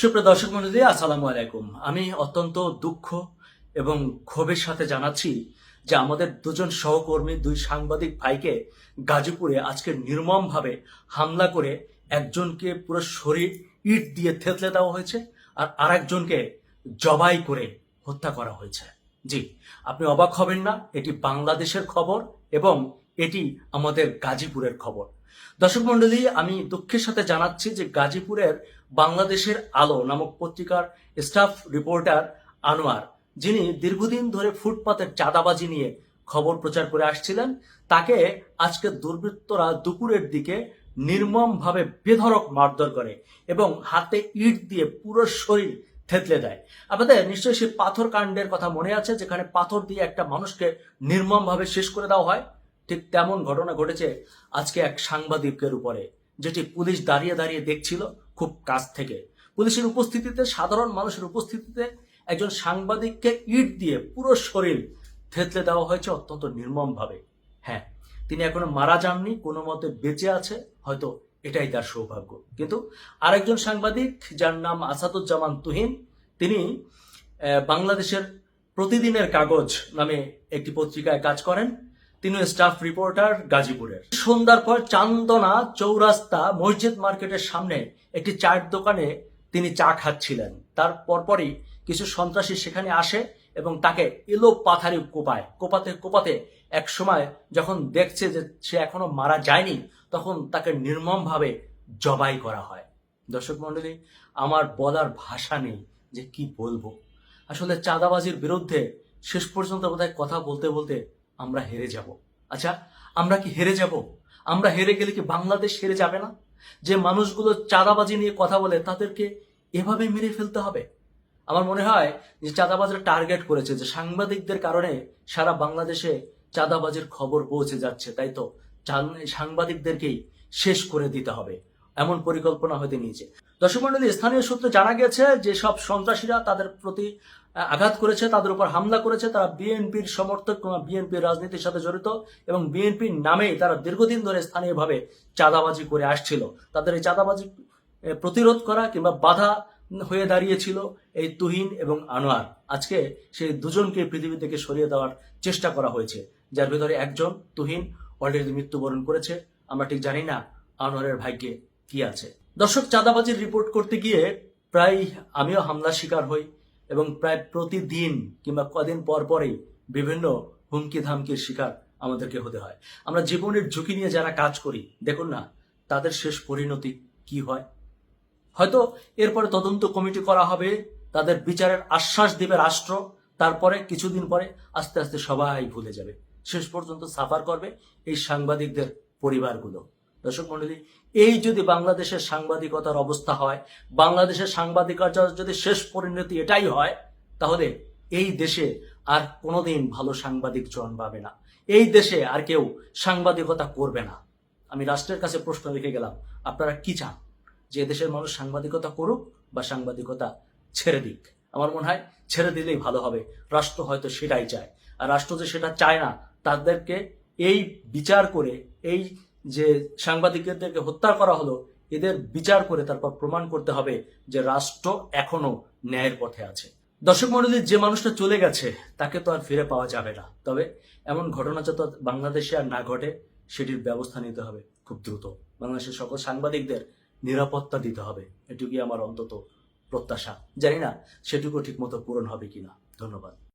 সুপ্রিয় দর্শক মন্ডলী, আসসালামু আলাইকুম। আমি অত্যন্ত দুঃখ এবং ক্ষোভের সাথে জানাচ্ছি যে আমাদের দুজন সহকর্মী, দুই সাংবাদিক ভাইকে গাজীপুরে আজকে নির্মমভাবে হামলা করে একজনকে পুরো শরীর ইট দিয়ে থেতলে দেওয়া হয়েছে আর আরেকজনকে জবাই করে হত্যা করা হয়েছে। জি, আপনি অবাক হবেন না, এটি বাংলাদেশের খবর এবং এটি আমাদের গাজীপুরের খবর। দর্শক মন্ডলী, আমি দুঃখের সাথে জানাচ্ছি যে গাজীপুরের বাংলাদেশের আলো নামক পত্রিকার স্টাফ রিপোর্টার আনোয়ার, যিনি দীর্ঘদিন ধরে ফুটপাতের চাঁদাবাজি নিয়ে খবর প্রচার করে আসছিলেন, তাকে আজকে দুর্বৃত্তরা দুপুরের দিকে নির্মমভাবে বেধরক মারধর করে এবং হাতে ইট দিয়ে পুরো শরীর থেতলে দেয়। আপনাদের নিশ্চয়ই সেই পাথর কাণ্ডের কথা মনে আছে, যেখানে পাথর দিয়ে একটা মানুষকে নির্মমভাবে শেষ করে দেওয়া হয়? ঠিক তেমন ঘটনা ঘটেছে আজকে এক সাংবাদিকের উপরে, যেটি পুলিশ দাঁড়িয়ে দাঁড়িয়ে দেখছিল। খুব কাছ থেকে। পুলিশের উপস্থিতিতে, সাধারণ মানুষের উপস্থিতিতে একজন সাংবাদিককে ইট দিয়ে পুরো শরীর থেতলে দেওয়া হয়েছে অত্যন্ত নির্মমভাবে। হ্যাঁ তিনি এখনও মারা যাননি, কোনো মতে বেঁচে আছে, হয়তো এটাই তার সৌভাগ্য। কিন্তু আরেকজন সাংবাদিক, যার নাম আসাদুজ্জামান তুহিন, তিনি বাংলাদেশের প্রতিদিনের কাগজ নামে একটি পত্রিকায় কাজ করেন। তিনি স্টাফ রিপোর্টার গাজীপুরের। সন্ধ্যার পর চান্দনা চৌরাস্তা মসজিদ মার্কেটের সামনে একটি চায়ের দোকানে তিনি চা খাচ্ছিলেন। তার পরপরই কিছু সন্ত্রাসী সেখানে আসে এবং তাকে এলো পাথারি কোপায়। কোপাতে কোপাতে এক সময় যখন দেখছে যে সে এখনও মারা যায়নি, তখন তাকে নির্মমভাবে জবাই করা হয়। দর্শক মণ্ডলী, আমার বলার ভাষা নেই যে কি বলব। আসলে চাঁদাবাজির বিরুদ্ধে শেষ পর্যন্ত বোধহয় কথা বলতে বলতে আমরা হেরে যাব। আচ্ছা আমরা কি হেরে যাব? আমরা হেরে গেলে কি বাংলাদেশ হেরে যাবে না? যে মানুষগুলো চাঁদাবাজি নিয়ে কথা বলে, তাদেরকে এভাবে মেরে ফেলতে হবে? আমার মনে হয় যে চাঁদাবাজরা টার্গেট করেছে যে সাংবাদিকদের কারণে সারা বাংলাদেশে চাঁদাবাজির খবর পৌঁছে যাচ্ছে। তাই তো সাংবাদিকদেরকেই শেষ করে দিতে হবে। এমন পরিকল্পনা হতে নিয়েছে। দর্শক মন্ডলী, স্থানীয় সূত্রে জানা গেছে যে সব সন্ত্রাসীরা তাদের প্রতি আঘাত করেছে, তাদের উপর হামলা করেছে। তারা বিএনপির সমর্থক বিএনপির রাজনীতির সাথে জড়িত এবং বিএনপির নামেই তারা দীর্ঘদিন ধরে স্থানীয়ভাবে চাঁদাবাজি করে আসছিল। তাদের এই চাঁদাবাজি প্রতিরোধ করা কিংবা বাধা হয়ে দাঁড়িয়েছিল এই তুহিন এবং আনোয়ার। আজকে সেই দুজনকে পৃথিবী থেকে সরিয়ে দেওয়ার চেষ্টা করা হয়েছে। যার ভিতরে একজন তুহিন অলরেডি মৃত্যুবরণ করেছে। আমরা ঠিক জানি না আনোয়ারের ভাগ্যে কি আছে। দর্শক চাঁদাবাজির রিপোর্ট করতে গিয়ে প্রায় আমিও হামলার শিকার হই এবং প্রায় প্রতিদিন কিংবা কদিন পর পরেই বিভিন্ন হুমকি ধামকির শিকার আমাদেরকে হতে হয়। আমরা জীবনের ঝুঁকি নিয়ে যারা কাজ করি, দেখুন না, তাদের শেষ পরিণতি কি হয়? হয়তো এরপরে তদন্ত কমিটি করা হবে, তাদের বিচারের আশ্বাস দেবে রাষ্ট্র, তারপরে কিছুদিন পরে আস্তে আস্তে সবাই ভুলে যাবে। শেষ পর্যন্ত সাফার করবে এই সাংবাদিকদের পরিবারগুলো। দর্শক মন্ডলী, এই যদি বাংলাদেশের সাংবাদিকতার অবস্থা হয়, বাংলাদেশের সাংবাদিকতার যদি শেষ পরিণতি এটাই হয়, তাহলে এই দেশে আর কোনোদিন ভালো সাংবাদিক জন্মাবে না। এই দেশে আর কেউ সাংবাদিকতা করবে না। আমি রাষ্ট্রের কাছে প্রশ্ন রেখে গেলাম, আপনারা কি চান? যে দেশের মানুষ সাংবাদিকতা করুক বা সাংবাদিকতা ছেড়ে দিক। আমার মনে হয় ছেড়ে দিলেই ভালো হবে। রাষ্ট্র হয়তো সেটাই চায়। আর রাষ্ট্র যে সেটা চায় না, তাদেরকে এই বিচার করে, এই যে সাংবাদিকদেরকে হত্যা করা হলো, এদের বিচার করে তারপর প্রমাণ করতে হবে যে রাষ্ট্র এখনও ন্যায়ের পথে আছে। দর্শক মন্ডলীর যে মানুষটা চলে গেছে, তাকে তো আর ফিরে পাওয়া যাবে না। তবে এমন ঘটনা যাতে বাংলাদেশে আর না ঘটে, সেটির ব্যবস্থা নিতে হবে খুব দ্রুত। বাংলাদেশের সকল সাংবাদিকদের নিরাপত্তা দিতে হবে। এটুকুই আমার অন্তত প্রত্যাশা। জানি না সেটুকু ঠিক মতো পূরণ হবে কিনা। ধন্যবাদ।